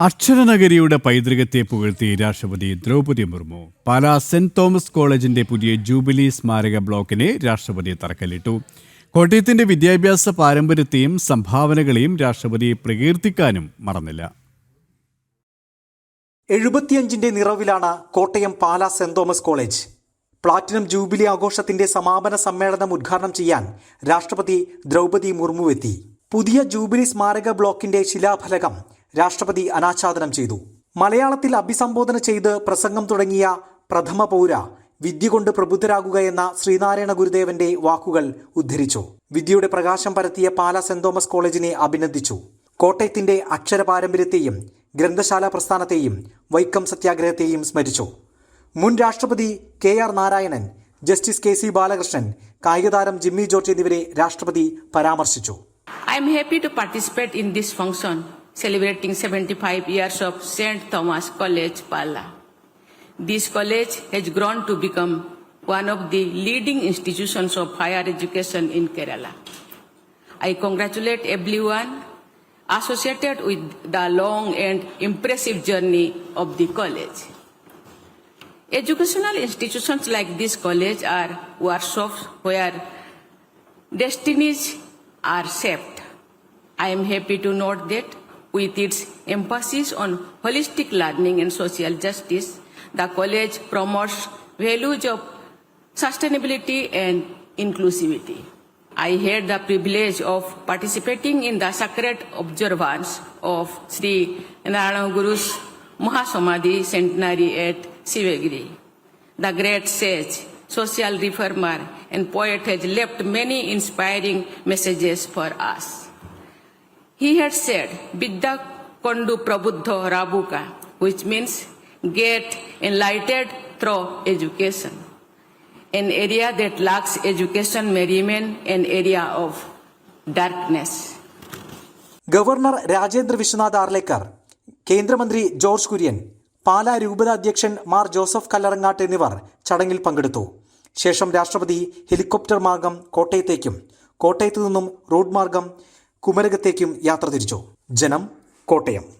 അക്ഷരനഗരിയുടെ പൈതൃകത്തെ പുകഴ്ത്തി രാഷ്ട്രപതി ദ്രൗപദി മുർമു. പാലാ സെന്റ് തോമസ് കോളേജിന്റെ പുതിയ ജൂബിലി സ്മാരക ബ്ലോക്കിനെ രാഷ്ട്രപതി തറക്കല്ലിട്ടു. കോട്ടയത്തിന്റെ വിദ്യാഭ്യാസ പാരമ്പര്യത്തെയും സംഭാവനകളെയും രാഷ്ട്രപതി പ്രകീർത്തിക്കാനും മറന്നില്ല. എഴുപത്തിയഞ്ചിന്റെ നിറവിലാണ് Kottayam Pala Saint Thomas college. Platinum jubilee ആഘോഷത്തിന്റെ സമാപന സമ്മേളനം ഉദ്ഘാടനം ചെയ്യാൻ രാഷ്ട്രപതി ദ്രൗപദി മുർമു എത്തി പുതിയ ജൂബിലി സ്മാരക ബ്ലോക്കിന്റെ ശിലാഫലകം രാഷ്ട്രപതി അനാച്ഛാദനം ചെയ്തു. മലയാളത്തിൽ അഭിസംബോധന ചെയ്ത് പ്രസംഗം തുടങ്ങിയ പ്രഥമ പൗര വിദ്യ കൊണ്ട് പ്രബുദ്ധരാകുക എന്ന ശ്രീനാരായണ ഗുരുദേവന്റെ വാക്കുകൾ ഉദ്ധരിച്ചു. വിദ്യയുടെ പ്രകാശം പരത്തിയ പാല സെന്റ് തോമസ് കോളേജിനെ അഭിനന്ദിച്ചു. കോട്ടയത്തിന്റെ അക്ഷര പാരമ്പര്യത്തെയും ഗ്രന്ഥശാല പ്രസ്ഥാനത്തെയും വൈക്കം സത്യാഗ്രഹത്തെയും സ്മരിച്ചു. മുൻ രാഷ്ട്രപതി K R Narayanan justice K C Balakrishnan കായികതാരം Jimmy George എന്നിവരെ രാഷ്ട്രപതി പരാമർശിച്ചു. I'm happy to participate in this function. Celebrating 75 years of St. Thomas College, Pala. This college has grown to become one of the leading institutions of higher education in Kerala. I congratulate everyone associated with the long and impressive journey of the college. Educational institutions like this college are workshops where destinies are shaped. I am happy to note that with its emphasis on holistic learning and social justice, the college promotes values of sustainability and inclusivity. I had the privilege of participating in the sacred observance of Sri Narayana Guru's Mahasamadhi centenary at Sivagiri. The great sage, social reformer, and poet has left many inspiring messages for us. He had said, Vidya Kondu Prabuddha Rabuka, which means get enlightened through education. An area that lacks education may remain an area of darkness. Governor Rajendra Vishwanath Arlekar കേന്ദ്രമന്ത്രി ജോർജ് കുര്യൻ പാലാ രൂപത അധ്യക്ഷൻ Mar Joseph Kallarangatt എന്നിവർ ചടങ്ങിൽ പങ്കെടുത്തു ശേഷം രാഷ്ട്രപതി helicopter മാർഗം കോട്ടയത്തേക്കും കോട്ടയത്തു നിന്നും റോഡ് മാർഗം കുമരകത്തേക്കും യാത്ര തിരിച്ചു? ജനം കോട്ടയം.